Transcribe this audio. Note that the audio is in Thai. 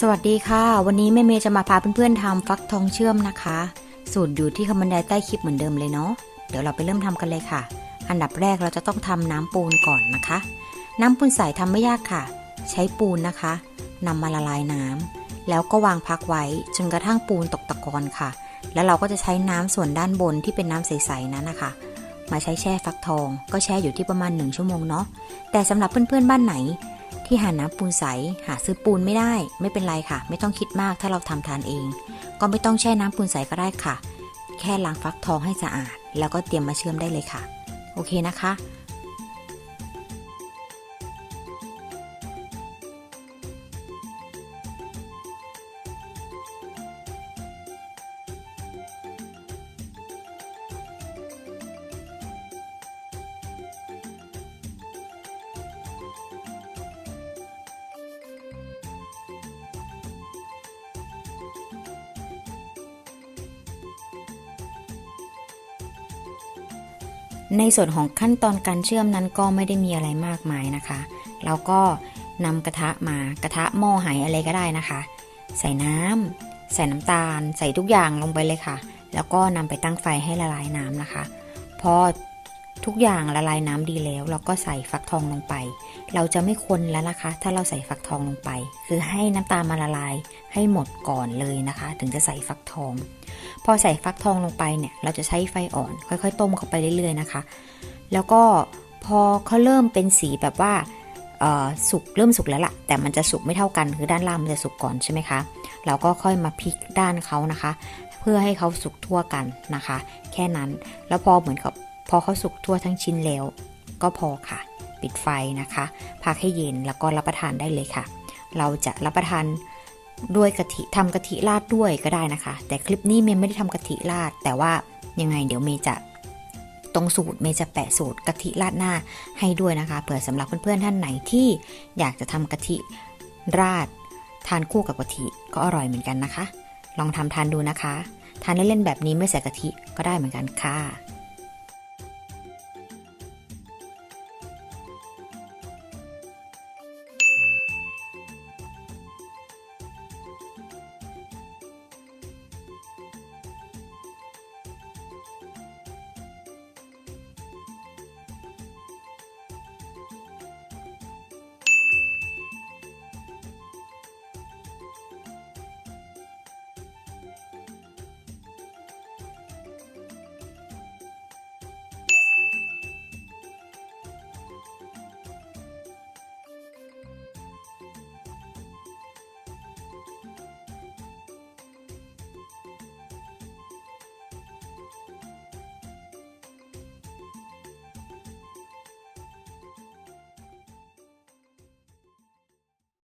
สวัสดีค่ะ วันนี้แม่เมย์จะมาพาเพื่อนๆทำฟักทองเชื่อมนะคะ สูตรอยู่ที่คำบรรยายใต้คลิปเหมือนเดิมเลยเนาะเดี๋ยวเราไปเริ่มทำกันเลยค่ะ อันดับแรกเราจะต้องทำน้ำปูนก่อนนะคะ น้ำปูนใสทำไม่ยากค่ะ ใช้ปูนนะคะนำมาละลายน้ำแล้วก็วางพักไว้จนกระทั่งปูนตกตะกอนค่ะ แล้วเราก็จะใช้น้ำส่วนด้านบนที่เป็นน้ำใสๆนั้นนะคะ มาใช้แช่ฟักทอง ก็แช่อยู่ที่ประมาณ 1 ชั่วโมงเนาะแต่สำหรับเพื่อนๆบ้านไหน ที่หาน้ำปูนใสหาซื้อปูนไม่ได้ ไม่เป็นไรค่ะ ไม่ต้องคิดมากถ้าเราทำทานเอง ก็ไม่ต้องแช่น้ำปูนใสก็ได้ค่ะ แค่ล้างฟักทองให้สะอาด แล้วก็เตรียมมาเชื่อมได้เลยค่ะ โอเคนะคะ ในส่วนของขั้นตอนการเชื่อมนั้นก็ไม่ได้มีอะไรมากมายนะคะ เราก็นำกระทะมากระทะหม้อไหอะไรก็ได้นะคะ ใส่น้ำใส่น้ำตาล ใส่ทุกอย่างลงไปเลยค่ะ แล้วก็นำไปตั้งไฟให้ละลายน้ำนะคะ พอ ทุกอย่างละลายน้ำดีแล้ว เราก็ใส่ฟักทองลงไป เราจะไม่คนแล้วนะคะ ถ้าเราใส่ฟักทองลงไป คือให้น้ำตาลมาละลายให้หมดก่อนเลยนะคะ ถึงจะใส่ฟักทอง พอใส่ฟักทองลงไปเนี่ย เราจะใช้ไฟอ่อน ค่อยๆ ต้มเข้าไปเรื่อยๆนะคะ แล้วก็พอเขาเริ่มเป็นสีแบบว่าสุกเริ่มสุกแล้วละ่ะ แต่มันจะสุกไม่เท่ากันคือด้านล่างมันจะสุกก่อนใช่ไหมคะเราก็ค่อยมาพลิกด้านเขานะคะ เพื่อให้เขาสุกทั่วกันนะคะ แค่นั้นแล้วพอเหมือนกับ พอเขาสุกทั่วทั้งชิ้นแล้ว ก็พอค่ะ ปิดไฟนะคะ พักให้เย็นแล้วก็รับประทานได้เลยค่ะ เราจะรับประทานด้วยกะทิทำกะทิราดด้วยก็ได้นะคะ แต่คลิปนี้เมย์ไม่ได้ทำกะทิราด แต่ว่ายังไงเดี๋ยวเมย์จะตรงสูตรเมย์จะแปะสูตรกะทิราดหน้าให้ด้วยนะคะเผื่อสำหรับเพื่อนๆท่านไหนที่อยากจะทำกะทิราด ทานคู่กับกะทิก็อร่อยเหมือนกันนะคะ ลองทำทานดูนะคะ ทานเล่นๆแบบนี้ไม่ใส่กะทิก็ได้เหมือนกันค่ะ